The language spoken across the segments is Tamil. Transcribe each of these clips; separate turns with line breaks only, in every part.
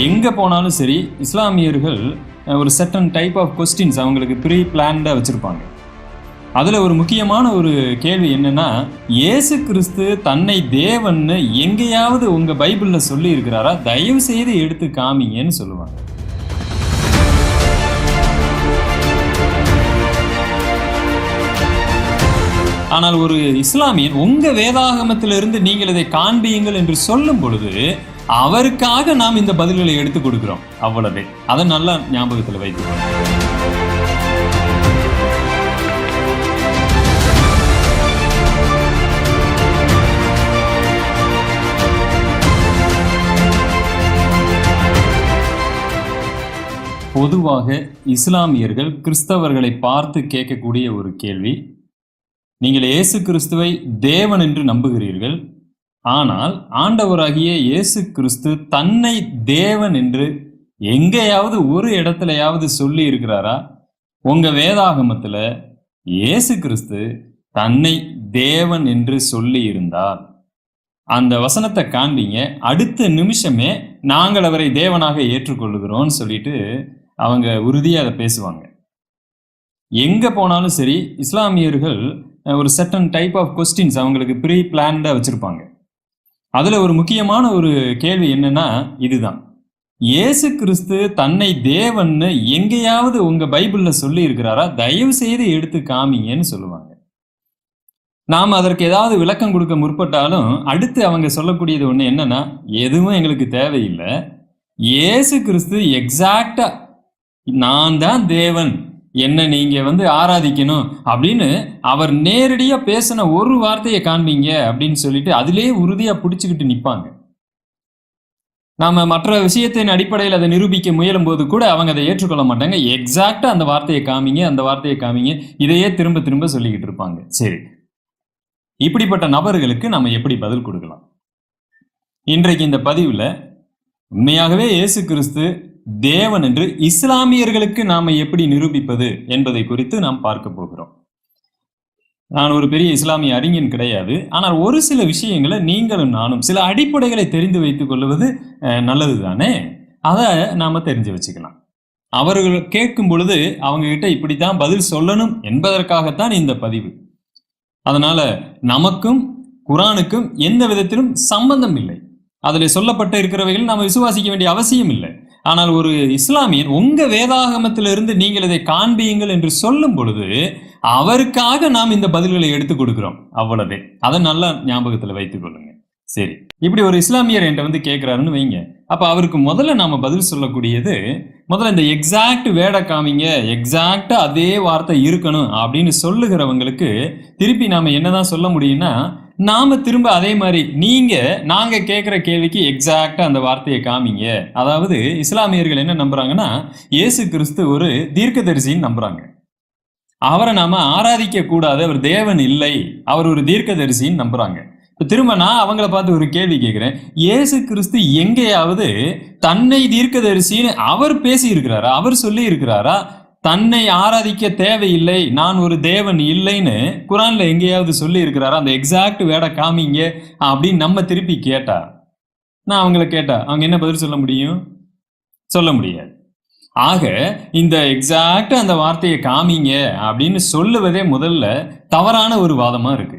எங்கே போனாலும் சரி இஸ்லாமியர்கள் ஒரு செட்டன் டைப் ஆஃப் கொஸ்டின்ஸ் அவங்களுக்கு ப்ரீ பிளான்டாக வச்சுருப்பாங்க. அதில் ஒரு முக்கியமான ஒரு கேள்வி என்னென்னா இயேசு கிறிஸ்து தன்னை தேவன்னு எங்கேயாவது உங்கள் பைபிளில் சொல்லி இருக்கிறாரா தயவு செய்து எடுத்து காமிங்கன்னு சொல்லுவாங்க. ஆனால் ஒரு இஸ்லாமியன் உங்கள் வேதாகமத்திலிருந்து நீங்கள் இதை காண்பியுங்கள் என்று சொல்லும் பொழுது அவருக்காக நாம் இந்த பதில்களை எடுத்து கொடுக்கிறோம். அவ்வளவே. அதை நல்லா ஞாபகத்தில் வைக்கிறோம் பொதுவாக இஸ்லாமியர்கள் கிறிஸ்தவர்களை பார்த்து கேட்கக்கூடிய ஒரு கேள்வி நீங்கள் இயேசு கிறிஸ்துவை தேவன் என்று நம்புகிறீர்கள் ஆனால் ஆண்டவராகிய இயேசு கிறிஸ்து தன்னை தேவன் என்று எங்கேயாவது ஒரு இடத்துலயாவது சொல்லி இருக்கிறாரா? உங்க வேதாகமத்துல இயேசு கிறிஸ்து தன்னை தேவன் என்று சொல்லி இருந்தார். அந்த வசனத்தை காண்பிங்க. அடுத்த நிமிஷமே நாங்கள் அவரை தேவனாக ஏற்றுக்கொள்ளுகிறோம்னு சொல்லிட்டு அவங்க உறுதியாக அதை பேசுவாங்க. எங்கே போனாலும் சரி இஸ்லாமியர்கள் ஒரு செட்டன் டைப் ஆஃப் கொஸ்டின்ஸ் அவங்களுக்கு ப்ரீ பிளான்டாக வச்சுருப்பாங்க. அதில் ஒரு முக்கியமான ஒரு கேள்வி என்னன்னா இதுதான். இயேசு கிறிஸ்து தன்னை தேவன்னு எங்கேயாவது உங்கள் பைபிளில் சொல்லி இருக்கிறாரா? தயவு செய்து எடுத்து காமிங்கன்னு சொல்லுவாங்க. நாம் அதற்கு ஏதாவது விளக்கம் கொடுக்க முற்பட்டாலும் அடுத்து அவங்க சொல்லக்கூடியது ஒன்று என்னன்னா எதுவும் எங்களுக்கு தேவையில்லை. இயேசு கிறிஸ்து எக்ஸாக்டா நான் தான் தேவன். என்ன நீங்க வந்து ஆராதிக்கணும் அப்படின்னு அவர் நேரடியா பேசின ஒரு வார்த்தையை காண்பீங்க அப்படின்னு சொல்லிட்டு அதுலேயே உறுதியா பிடிச்சுக்கிட்டு நிப்பாங்க. நாம மற்ற விஷயத்தின் அடிப்படையில் அதை நிரூபிக்க முயலும் போது கூட அவங்க அதை ஏற்றுக்கொள்ள மாட்டாங்க. எக்ஸாக்டா அந்த வார்த்தையை காமிங்க அந்த வார்த்தையை காமிங்க இதையே திரும்ப திரும்ப சொல்லிக்கிட்டு இருப்பாங்க. சரி. இப்படிப்பட்ட நபர்களுக்கு நம்ம எப்படி பதில் கொடுக்கலாம்? இன்றைக்கு இந்த பதிவில் உண்மையாகவே இயேசு கிறிஸ்து தேவன் என்று இஸ்லாமியர்களுக்கு நாம எப்படி நிரூபிப்பது என்பதை குறித்து நாம் பார்க்க போகிறோம். நான் ஒரு பெரிய இஸ்லாமிய அறிஞன் கிடையாது. ஆனால் ஒரு சில விஷயங்களை நீங்களும் நானும் சில அடிப்படைகளை தெரிந்து வைத்துக் கொள்வது அஹ், நல்லது தானே அதை நாம தெரிஞ்சு வச்சுக்கலாம். அவர்கள் கேட்கும் பொழுது அவங்க கிட்ட இப்படித்தான் பதில் சொல்லணும் என்பதற்காகத்தான் இந்த பதிவு. அதனால நமக்கும் குரானுக்கும் எந்த விதத்திலும் சம்பந்தம் இல்லை. அதில் சொல்லப்பட்ட இருக்கிறவைகள் நாம் விசுவாசிக்க வேண்டிய அவசியம் இல்லை. ஆனால் ஒரு இஸ்லாமியன் உங்க வேதாகமத்திலிருந்து நீங்கள் இதை காண்பியுங்கள் என்று சொல்லும் பொழுது அவருக்காக நாம் இந்த பதில்களை எடுத்து கொடுக்கிறோம். அவ்வளவே. அதை நல்லா ஞாபகத்தில் வைத்துக் கொள்ளுங்க. சரி. இப்படி ஒரு இஸ்லாமியர் என்கிட்ட வந்து கேட்கிறாருன்னு வைங்க. அப்ப அவருக்கு முதல்ல நாம பதில் சொல்லக்கூடியது முதல்ல இந்த எக்ஸாக்ட் வேட காமிங்க எக்ஸாக்டா அதே வார்த்தை இருக்கணும் அப்படின்னு சொல்லுகிறவங்களுக்கு திருப்பி நாம என்னதான் சொல்ல முடியும்னா நாம திரும்ப அதே மாதிரி நீங்க நாங்க கேட்குற கேள்விக்கு எக்ஸாக்டா அந்த வார்த்தையை காமிங்க. அதாவது இஸ்லாமியர்கள் என்ன நம்புறாங்கன்னா இயேசு கிறிஸ்து ஒரு தீர்க்கதரிசின்னு நம்புறாங்க. அவரை நாம ஆராதிக்க கூடாது அவர் தேவன் இல்லை. அவர் ஒரு தீர்க்கதரிசின்னு நம்புறாங்க. இப்ப திரும்ப நான் அவங்கள பார்த்து ஒரு கேள்வி கேட்கிறேன் இயேசு கிறிஸ்து எங்கேயாவது தன்னை தீர்க்கதரிசின்னு அவர் பேசி இருக்கிறாரா அவர் சொல்லி இருக்கிறாரா தன்னை ஆராதிக்க தேவையில்லை நான் ஒரு தேவன் இல்லைன்னு குரான்ல எங்கேயாவது சொல்லி இருக்கிறாரா அந்த எக்ஸாக்ட் வேட காமிங்க அப்படின்னு நம்ம திருப்பி கேட்டா? நான் அவங்கள கேட்டா அவங்க என்ன பதில் சொல்ல முடியும்? சொல்ல முடியாது. ஆக இந்த எக்ஸாக்ட் அந்த வார்த்தையை காமிங்க அப்படின்னு சொல்லுவதே முதல்ல தவறான ஒரு வாதமா இருக்கு.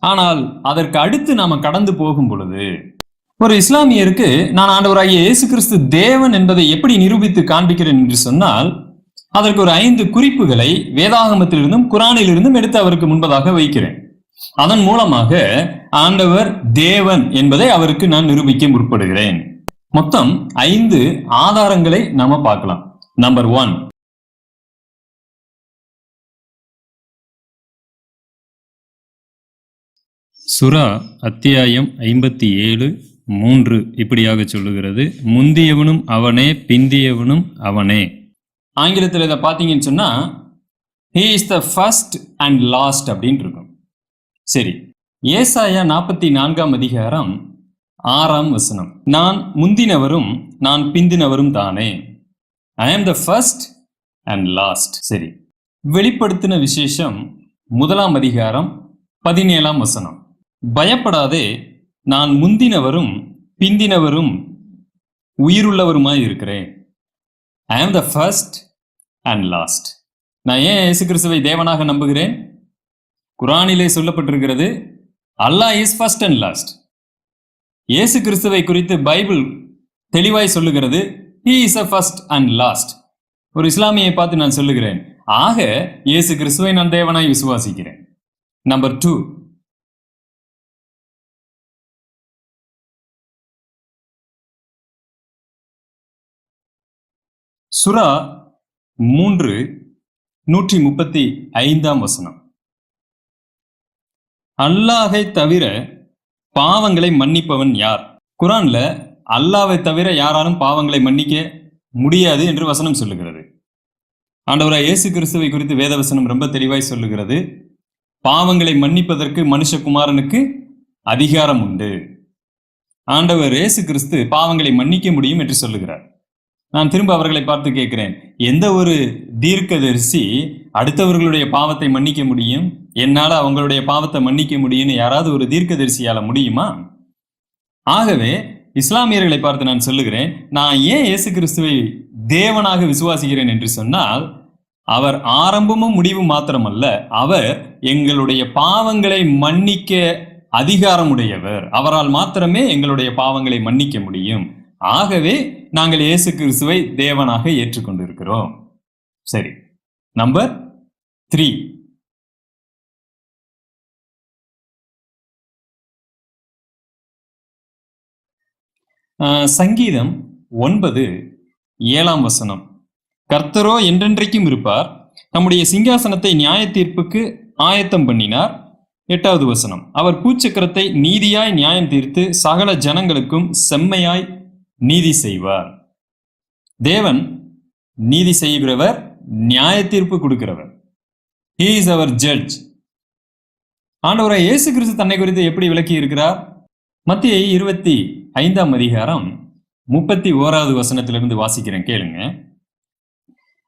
ஆனால் அதற்கு அடுத்து நாம கடந்து போகும் பொழுது ஒரு இஸ்லாமியருக்கு நான் ஆண்டவராகிய இயேசு கிறிஸ்து தேவன் என்பதை எப்படி நிரூபித்து காண்பிக்கிறேன் என்று சொன்னால் அதற்கு ஒரு ஐந்து குறிப்புகளை வேதாகமத்திலிருந்தும் குரானிலிருந்தும் எடுத்து அவருக்கு முன்பதாக வைக்கிறேன். அதன் மூலமாக ஆண்டவர் தேவன் என்பதை அவருக்கு நான் நிரூபிக்க முற்படுகிறேன். மொத்தம் ஐந்து ஆதாரங்களை நாம பார்க்கலாம். நம்பர் ஒன் சுரா அத்தியாயம் ஐம்பத்தி ஏழு மூன்று இப்படியாக சொல்லுகிறது. முந்தியவனும் அவனே பிந்தியவனும் அவனே. ஆங்கிலத்தில் இதை பார்த்தீங்கன்னு சொன்னால் he is the first and last அப்படின்னு இருக்கும். சரி ஏசாயா நாற்பத்தி நான்காம் அதிகாரம் ஆறாம் வசனம். நான் முந்தினவரும் நான் பிந்தினவரும் தானே. ஐ ஆம் த ஃபர்ஸ்ட் அண்ட் லாஸ்ட் சரி வெளிப்படுத்தின விசேஷம் முதலாம் அதிகாரம் பதினேழாம் வசனம். பயப்படாதே நான் முந்தினவரும் பிந்தினவரும் உயிருள்ளவருமாய் இருக்கிறேன். ஐ ஆம் த ஃபர்ஸ்ட் அண்ட் லாஸ்ட் நான் ஏன் இயேசு கிறிஸ்துவை தேவனாக நம்புகிறேன்? குரானிலே சொல்லப்பட்டிருக்கிறது Allah is first and last இயேசு கிறிஸ்துவை குறித்து பைபிள் தெளிவாய் சொல்லுகிறது he is a first and last ஒரு இஸ்லாமியை பார்த்து நான் சொல்லுகிறேன் ஆக இயேசு கிறிஸ்துவை நான் தேவனாய் விசுவாசிக்கிறேன். நம்பர் டூ சுரா மூன்று நூற்றி முப்பத்தி ஐந்தாம் வசனம். அல்லாஹை தவிர பாவங்களை மன்னிப்பவன் யார்? குரான்ல அல்லாவை தவிர யாராலும் பாவங்களை மன்னிக்க முடியாது என்று வசனம் சொல்லுகிறது. ஆண்டவராய் இயேசு கிறிஸ்துவை குறித்து வேதவசனம் ரொம்ப தெளிவாய் சொல்லுகிறது. பாவங்களை மன்னிப்பதற்கு மனுஷகுமாரனுக்கு அதிகாரம் உண்டு. ஆண்டவர் இயேசு கிறிஸ்து பாவங்களை மன்னிக்க முடியும் என்று சொல்லுகிறார். நான் திரும்ப அவர்களை பார்த்து கேட்கிறேன். எந்த ஒரு தீர்க்கதரிசி அடுத்தவர்களுடைய பாவத்தை மன்னிக்க முடியும்? என்னால் அவங்களுடைய பாவத்தை மன்னிக்க முடியும்னு யாராவது ஒரு தீர்க்கதரிசியால முடியுமா? ஆகவே இஸ்லாமியர்களை பார்த்து நான் சொல்லுகிறேன் நான் ஏன் இயேசு கிறிஸ்துவை தேவனாக விசுவாசிக்கிறேன் என்று சொன்னால் அவர் ஆரம்பமும் முடிவும் மாத்திரமல்ல அவர் எங்களுடைய பாவங்களை மன்னிக்க அதிகாரமுடையவர். அவரால் மாத்திரமே எங்களுடைய பாவங்களை மன்னிக்க முடியும். ஆகவே நாங்கள் இயேசு கிறிஸ்துவை தேவனாக ஏற்றுக்கொண்டிருக்கிறோம். சரி நம்பர் த்ரீ சங்கீதம் ஒன்பது ஏழாம் வசனம். கர்த்தரோ என்றென்றைக்கும் இருப்பார். நம்முடைய சிங்காசனத்தை நியாய தீர்ப்புக்கு ஆயத்தம் பண்ணினார். எட்டாவது வசனம். அவர் பூச்சக்கரத்தை நீதியாய் நியாயம் தீர்த்து சகல ஜனங்களுக்கும் செம்மையாய் நீதி செய்வார். தேவன் நீதி செய்கிறவர் நியாய தீர்ப்பு கொடுக்கிறவர். ஹீ இஸ் அவர் ஜட்ஜ் ஆண்டவரை இயேசு கிறிஸ்து தன்னை குறித்து எப்படி விளக்கி இருக்கிறார்? மத்திய இருபத்தி ஐந்தாம் அதிகாரம் முப்பத்தி ஓராவது வசனத்திலிருந்து வாசிக்கிறேன் கேளுங்க.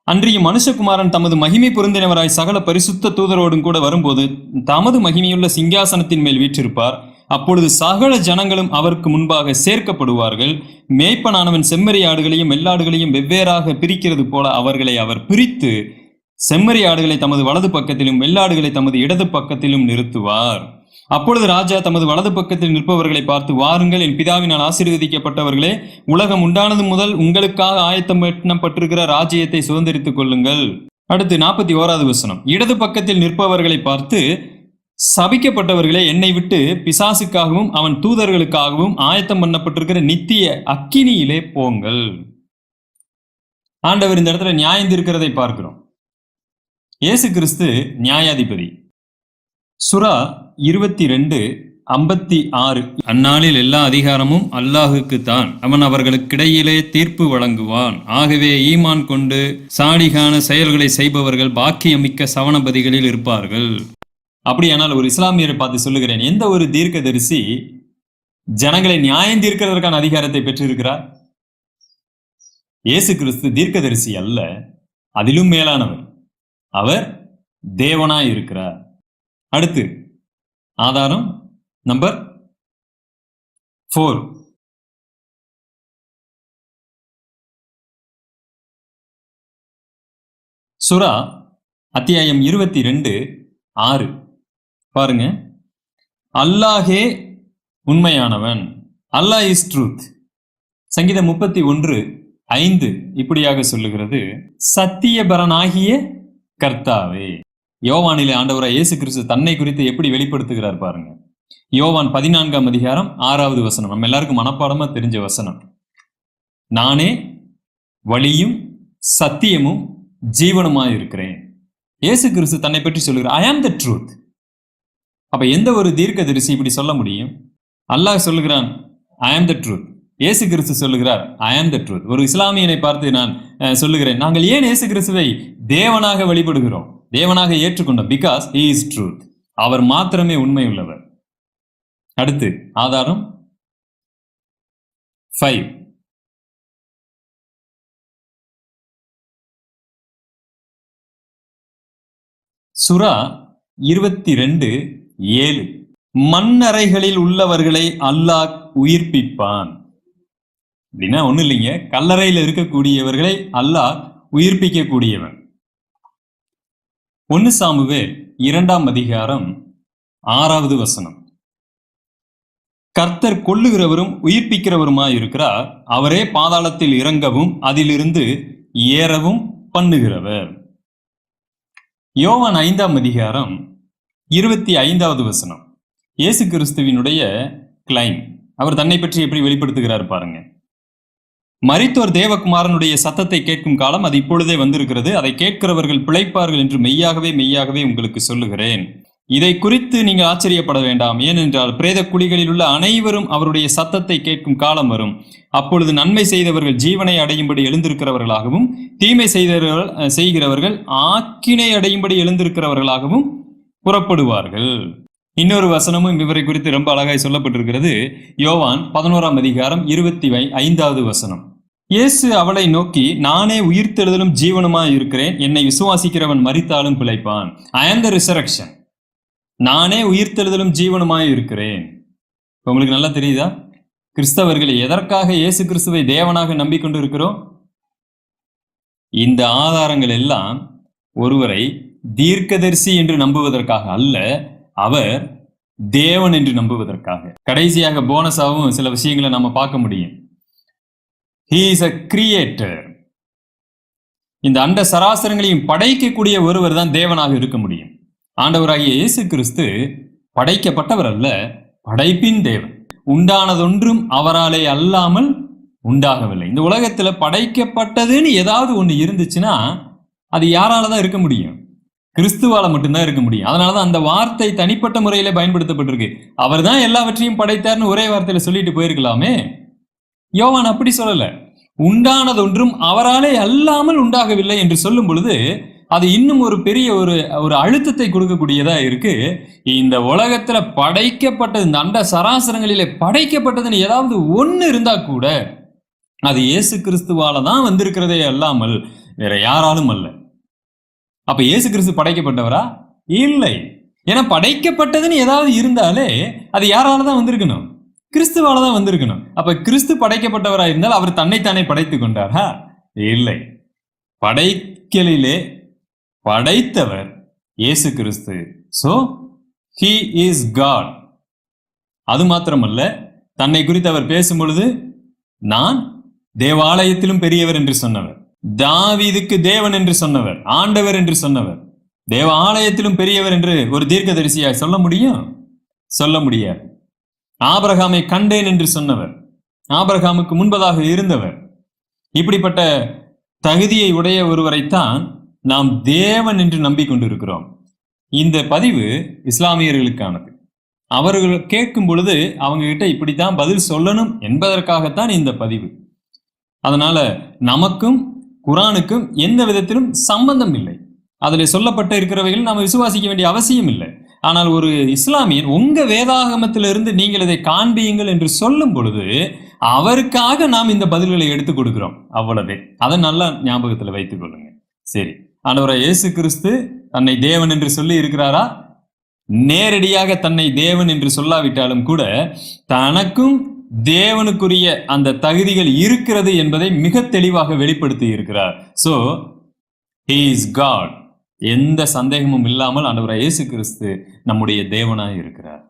அன்றைய மனுஷகுமாரன் தமது மகிமை பொருந்தினவராய் சகல பரிசுத்த தூதரோடும் கூட வரும்போது தமது மகிமையுள்ள சிங்காசனத்தின் மேல் வீற்றிருப்பார். அப்பொழுது சகல ஜனங்களும் அவருக்கு முன்பாக சேர்க்கப்படுவார்கள். மேய்ப்பனானவன் செம்மறி ஆடுகளையும் வெள்ளாடுகளையும் வெவ்வேறாக பிரிக்கிறது போல அவர்களை அவர் பிரித்து செம்மறி ஆடுகளை தமது வலது பக்கத்திலும் வெள்ளாடுகளை தமது இடது பக்கத்திலும் நிறுத்துவார். அப்பொழுது ராஜா தமது வலது பக்கத்தில் நிற்பவர்களை பார்த்து வாருங்கள் என் பிதாவினால் ஆசீர்வதிக்கப்பட்டவர்களே உலகம் உண்டானது முதல் உங்களுக்காக ஆயத்தம் பண்ணப்பட்டிருக்கிற ராஜ்யத்தை சுதந்திரித்துக் கொள்ளுங்கள். அடுத்து நாற்பத்தி ஓராவது வசனம். இடது பக்கத்தில் நிற்பவர்களை பார்த்து சபிக்கப்பட்டவர்களே என்னை விட்டு பிசாசுக்காகவும் அவன் தூதர்களுக்காகவும் ஆயத்தம் பண்ணப்பட்டிருக்கிற நித்திய அக்கினியிலே போங்கள். ஆண்டவர் இந்த இடத்துல நியாயம் தீர்க்கிறதை பார்க்கிறோம். இயேசு கிறிஸ்து நியாயாதிபதி. சுரா இருபத்தி ரெண்டு ஐம்பத்தி ஆறு. அந்நாளில் எல்லா அதிகாரமும் அல்லாஹுக்கு தான். அவன் அவர்களுக்கிடையிலே தீர்ப்பு வழங்குவான். ஆகவே ஈமான் கொண்டு சாடிகான செயல்களை செய்பவர்கள் பாக்கியமிக்க சவணபதிகளில் இருப்பார்கள். அப்படியானால் ஒரு இஸ்லாமியரை பார்த்து சொல்லுகிறேன். எந்த ஒரு தீர்க்கதரிசி ஜனங்களை நியாயம் தீர்க்கிறதற்கான அதிகாரத்தை பெற்றிருக்கிறார்? இயேசு கிறிஸ்து தீர்க்கதரிசி அல்ல அதிலும் மேலானவர். அவர் தேவனாய் இருக்கிறார். அடுத்து ஆதாரம் நம்பர் ஃபோர். சுரா அத்தியாயம் இருபத்தி ரெண்டு ஆறு. பாருங்க. அல்லாஹே உண்மையானவன். அல்லாஹ் இஸ் ட்ரூத் சங்கீதம் முப்பத்தி ஒன்று ஐந்து இப்படியாக சொல்லுகிறது. சத்தியபரனாகிய கர்த்தாவே. யோவானிலே ஆண்டவராய் இயேசு கிறிஸ்து தன்னை குறித்து எப்படி வெளிப்படுத்துகிறார் பாருங்க. யோவான் பதினான்காம் அதிகாரம் ஆறாவது வசனம். நம்ம எல்லாருக்கும் மனப்பாடமா தெரிஞ்ச வசனம். நானே வழியும் சத்தியமும் ஜீவனுமாய் இருக்கிறேன் இயேசு கிறிஸ்து தன்னை பற்றி சொல்லுகிறார் ஐ ஆம் த ட்ரூத் அப்ப எந்த ஒரு தீர்க்க தரிசி இப்படி சொல்ல முடியும்? அல்லாஹ் சொல்லுகிறான் ஐ ஆம் த ட்ரூத் இயேசு கிறிஸ்து சொல்லுகிறார் ஐ ஆம் த ட்ரூத் ஒரு இஸ்லாமியனை பார்த்து நான் சொல்லுகிறேன் நாங்கள் ஏன் இயேசு கிறிஸ்துவை தேவனாக வழிபடுகிறோம்? தேவனாக ஏற்றுக்கொண்டோம் பிகாஸ் ஹி இஸ் ட்ரூத் அவர் மாத்திரமே உண்மை உள்ளவர் அடுத்து ஆதாரம் ஃபைவ் சுறா இருபத்தி ரெண்டு ஏழு. மண்ணறைகளில் உள்ளவர்களை அல்லாஹ் உயிர்ப்பிப்பான். அப்படின்னா ஒண்ணும் இல்லைங்க. கல்லறையில் இருக்கக்கூடியவர்களை அல்லாஹ் உயிர்ப்பிக்கக்கூடியவன். ஒன்னு சாமுவே இரண்டாம் அதிகாரம் ஆறாவது வசனம். கர்த்தர் கொல்லுகிறவரும் உயிர்ப்பிக்கிறவருமாய் இருக்கிறார். அவரே பாதாளத்தில் இறங்கவும் அதிலிருந்து ஏறவும் பண்ணுகிறவர். யோவான் ஐந்தாம் அதிகாரம் இருபத்தி ஐந்தாவது வசனம். இயேசு கிறிஸ்துவினுடைய கிளைம் அவர் தன்னை பற்றி எப்படி வெளிப்படுத்துகிறார் பாருங்க. மரித்தோர் தேவகுமாரனுடைய சத்தத்தை கேட்கும் காலம் அது இப்பொழுதே வந்திருக்கிறது. அதை கேட்கிறவர்கள் பிழைப்பார்கள் என்று மெய்யாகவே மெய்யாகவே உங்களுக்கு சொல்லுகிறேன். இதை குறித்து நீங்கள் ஆச்சரியப்பட வேண்டாம். ஏனென்றால் பிரேத குழிகளில் உள்ள அனைவரும் அவருடைய சத்தத்தை கேட்கும் காலம் வரும். அப்பொழுது நன்மை செய்தவர்கள் ஜீவனை அடையும்படி எழுந்திருக்கிறவர்களாகவும் தீமை செய்தவர்கள் செய்கிறவர்கள் ஆக்கினை அடையும்படி எழுந்திருக்கிறவர்களாகவும் புறப்படுவார்கள். இன்னொரு வசனமும் இவரை குறித்து ரொம்ப அழகாய் சொல்லப்பட்டிருக்கிறது. யோவான் பதினோராம் அதிகாரம் இருபத்தி ஐந்தாவது வசனம். இயேசு அவளை நோக்கி நானே உயிர்த்தெழுதலும் ஜீவனுமாய் இருக்கிறேன். என்னை விசுவாசிக்கிறவன் மறித்தாலும் பிழைப்பான். ஐ ஆம் த ரிசரக்ஷன் நானே உயிர்த்தெழுதலும் ஜீவனுமாய் இருக்கிறேன். உங்களுக்கு நல்லா தெரியுதா? கிறிஸ்தவர்கள் எதற்காக இயேசு கிறிஸ்துவை தேவனாக நம்பிக்கொண்டு இருக்கிறோம்? இந்த ஆதாரங்கள் எல்லாம் ஒருவரை தீர்க்கதரிசி என்று நம்புவதற்காக அல்ல அவர் தேவன் என்று நம்புவதற்காக. கடைசியாக போனஸாகவும் சில விஷயங்களை நம்ம பார்க்க முடியும். ஹீ இஸ் அ கிரியேட்டர் இந்த அண்ட சராசரங்களையும் படைக்கக்கூடிய ஒருவர் தான் தேவனாக இருக்க முடியும். ஆண்டவராகிய இயேசு கிறிஸ்து படைக்கப்பட்டவர் அல்ல படைப்பின் தேவன். உண்டானதொன்றும் அவராலே அல்லாமல் உண்டாகவில்லை. இந்த உலகத்துல படைக்கப்பட்டதுன்னு ஏதாவது ஒண்ணு இருந்துச்சுன்னா அது யாரால தான் இருக்க முடியும்? கிறிஸ்துவால மட்டும்தான் இருக்க முடியும். அதனாலதான் அந்த வார்த்தை தனிப்பட்ட முறையில பயன்படுத்தப்பட்டிருக்கு. அவர் தான் எல்லாவற்றையும் படைத்தார்னு ஒரே வார்த்தையில சொல்லிட்டு போயிருக்கலாமே? யோவான் அப்படி சொல்லல. உண்டானதொன்றும் அவராலே அல்லாமல் உண்டாகவில்லை என்று சொல்லும் பொழுது அது இன்னும் ஒரு பெரிய ஒரு ஒரு அழுத்தத்தை கொடுக்கக்கூடியதா இருக்கு. இந்த உலகத்துல படைக்கப்பட்டது இந்த அண்ட சராசரங்களிலே படைக்கப்பட்டதுன்னு ஏதாவது ஒன்று இருந்தா கூட அது இயேசு கிறிஸ்துவால தான் வந்திருக்கிறதே அல்லாமல் வேற யாராலும் அல்ல. அப்ப இயேசு கிறிஸ்து படைக்கப்பட்டவரா? இல்லை. ஏன்னா படைக்கப்பட்டதுன்னு ஏதாவது இருந்தாலே அது யாரால தான் வந்திருக்கணும்? கிறிஸ்துவால தான் வந்திருக்கணும். அப்ப கிறிஸ்து படைக்கப்பட்டவரா இருந்தால் அவர் தன்னைத்தானே படைத்துக் கொண்டாரா. இல்லை. படைக்கலிலே படைத்தவர் இயேசு கிறிஸ்து சோ ஹி இஸ் காட் அது மாத்திரமல்ல தன்னை குறித்து அவர் பேசும் பொழுது நான் தேவாலயத்திலும் பெரியவர் என்று சொன்னவர். தாவிதுக்கு தேவன் என்று சொன்னவர் ஆண்டவர் என்று சொன்னவர். தேவ ஆலயத்திலும் பெரியவர் என்று ஒரு தீர்க்கதரிசியாய் சொல்ல முடியும்? சொல்ல முடியாது. ஆபிரகாமை கண்டேன் என்று சொன்னவர் ஆபிரகாமுக்கு முன்பதாக இருந்தவர். இப்படிப்பட்ட தகுதியை உடைய ஒருவரைத்தான் நாம் தேவன் என்று நம்பிக்கொண்டிருக்கிறோம். இந்த பதிவு இஸ்லாமியர்களுக்கானது. அவர்கள் கேட்கும் பொழுது அவங்க கிட்ட இப்படித்தான் பதில் சொல்லணும் என்பதற்காகத்தான் இந்த பதிவு. அதனால நமக்கும் குரானுக்கும் எந்த விதத்திலும் சம்பந்தம் இல்லை. அதில் சொல்லப்பட்ட இருக்கிறவைகள் நாம் விசுவாசிக்க வேண்டிய அவசியம் இல்லை. ஆனால் ஒரு இஸ்லாமியன் உங்க வேதாகமத்திலிருந்து நீங்கள் இதை காண்பியுங்கள் என்று சொல்லும் பொழுது அவருக்காக நாம் இந்த பதில்களை எடுத்து கொடுக்கிறோம். அவ்வளவே. அதை நல்லா ஞாபகத்தில் வைத்துக் கொள்ளுங்க சரி. ஆனவரை இயேசு கிறிஸ்து தன்னை தேவன் என்று சொல்லி இருக்கிறாரா? நேரடியாக தன்னை தேவன் என்று சொல்லாவிட்டாலும் கூட தனக்கும் தேவனுக்குரிய அந்த தகுதிகள் இருக்கிறது என்பதை மிக தெளிவாக வெளிப்படுத்தி இருக்கிறார். சோ இஸ் காட் எந்த சந்தேகமும் இல்லாமல் ஆண்டவராய் இயேசு கிறிஸ்து நம்முடைய தேவனாக இருக்கிறார்.